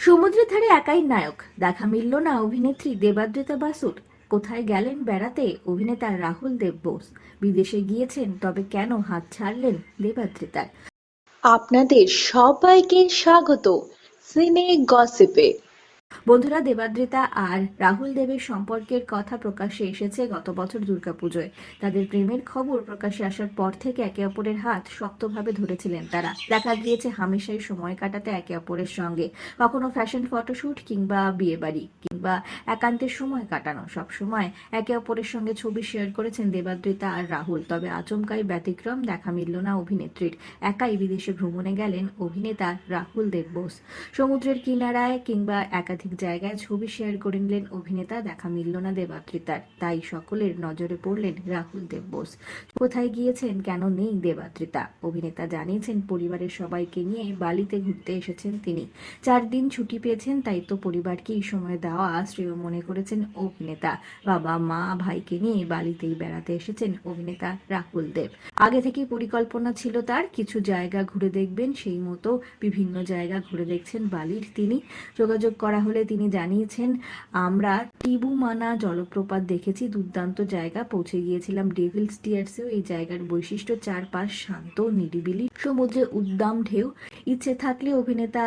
সমুদ্রের ধারে একাই নায়ক। দেখা মিলল না অভিনেত্রী দেবাদ্রিতা বাসুর। কোথায় গেলেন বেড়াতে? অভিনেতা রাহুল দেব বোস। বিদেশে গিয়েছেন, তবে কেন হাত ছাড়লেন দেবাদ্রিতার? আপনাদের সবাইকে স্বাগত। সিনে গসিপে। বন্ধুরা, দেবাদ্রিতা আর রাহুল দেবের সম্পর্কের কথা প্রকাশ্যে এসেছে গত বছর দুর্গাপুজোয়। তাদের প্রেমের খবর প্রকাশে আসার পর থেকে একে অপরের হাত শক্তভাবে ধরেছিলেন তারা। দেখা গিয়েছে হামেশাই সময় কাটাতে একে অপরের সঙ্গে। কখনো ফ্যাশন ফটোশুট কিংবা বিয়ে বাড়ি কিংবা একান্তের সময় কাটানো। সব সময় একে অপরের সঙ্গে ছবি শেয়ার করেছেন দেবাদ্রিতা আর রাহুল। তবে আচমকাই ব্যতিক্রম দেখা মিলল না অভিনেত্রীর। একাই বিদেশে ভ্রমণে গেলেন অভিনেতা রাহুল দেব বোস। সমুদ্রের কিনারায় কিংবা একাধিক জায়গায় ছবি শেয়ার করে নিলেন অভিনেতা, দেখা মিলল না দেবাদ্রিতার। তাই সকলের নজরে পড়লেন রাহুল দেব বোস। কোথায় গিয়েছেন, কেন নেই দেবাদ্রিতা? অভিনেতা জানিয়েছেন, পরিবারের সবাইকে নিয়ে বালিতে ঘুরতে এসেছেন তিনি। চার দিন ছুটি পেয়েছেন, তাই তো পরিবারকে এই সময় দেওয়া শ্রেয় মনে করেছেন অভিনেতা। বাবা, মা, ভাইকে নিয়ে বালিতেই বেড়াতে এসেছেন অভিনেতা রাহুল দেব। আগে থেকেই পরিকল্পনা ছিল তার, কিছু জায়গা ঘুরে দেখবেন, সেই মতো বিভিন্ন জায়গা ঘুরে দেখছেন বালির তিনি। যোগাযোগ করা হলে তিনি জানিয়েছেন, আমরা টিবুমানা জলপ্রপাত দেখেছি, দুর্দান্ত জায়গা, পৌঁছে গিয়েছিলাম ডেভিল স্টিয়ার্সেও এই জায়গার বৈশিষ্ট্য চারপাশ শান্ত, নিরিবিলি, সমুদ্রে উদ্দাম ঢেউ। ইচ্ছে থাকলে অভিনেতা,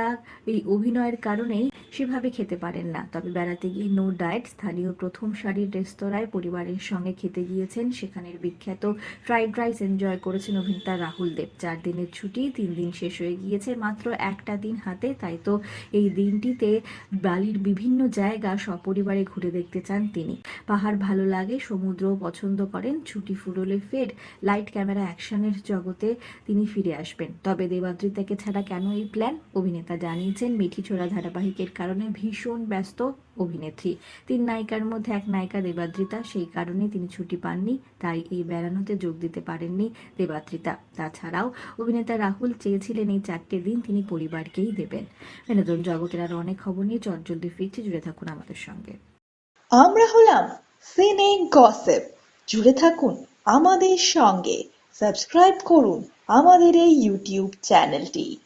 এই অভিনয়ের কারণেই সেভাবে খেতে পারেন না। তবে বেড়াতে গিয়ে নো ডায়েট, স্থানীয় প্রথম সারির রেস্তোরাঁয় পরিবারের সঙ্গে খেতে গিয়েছেন। সেখানের বিখ্যাত ফ্রাইড রাইস এনজয় করেছেন অভিনেতা রাহুল দেব। চার দিনের ছুটি, তিন দিন শেষ হয়ে গিয়েছে মাত্র একটা দিন হাতে। তাই তো এই দিনটিতে বালির বিভিন্ন জায়গা সপরিবারে ঘুরে দেখতে চান তিনি। পাহাড় ভালো লাগে, সমুদ্র পছন্দ করেন, ছুটি ফুরলে ফের লাইট ক্যামেরা অ্যাকশনের জগতে তিনি ফিরে আসবেন। তবে দেবাদ্রিতাকে ছাড়া কেন এই প্ল্যান? অভিনেতা জানিয়েছেন মিঠিছোড়া ধারাবাহিকের কারণে ভীষণ ব্যস্ত অভিনেত্রী। তিন নায়িকার মধ্যে এক নায়িকা দেবাদ্রিতা, সেই কারণে তিনি ছুটি পাননি, তাই এই বেড়ানোতে যোগ দিতে পারেননি দেবাদ্রিতা। তাছাড়াও অভিনেতা রাহুল চেয়েছিলেন এই চারটে দিন তিনি পরিবারকেই দেবেন। বিনোদন জগতের আরও অনেক খবর নিয়ে চটজলদি ফিরছি, জুড়ে থাকুন আমাদের সঙ্গে। আমরা হলাম সিনে গসেপ। জুড়ে থাকুন আমাদের সঙ্গে। সাবস্ক্রাইব করুন আমাদের এই ইউটিউব চ্যানেলটি।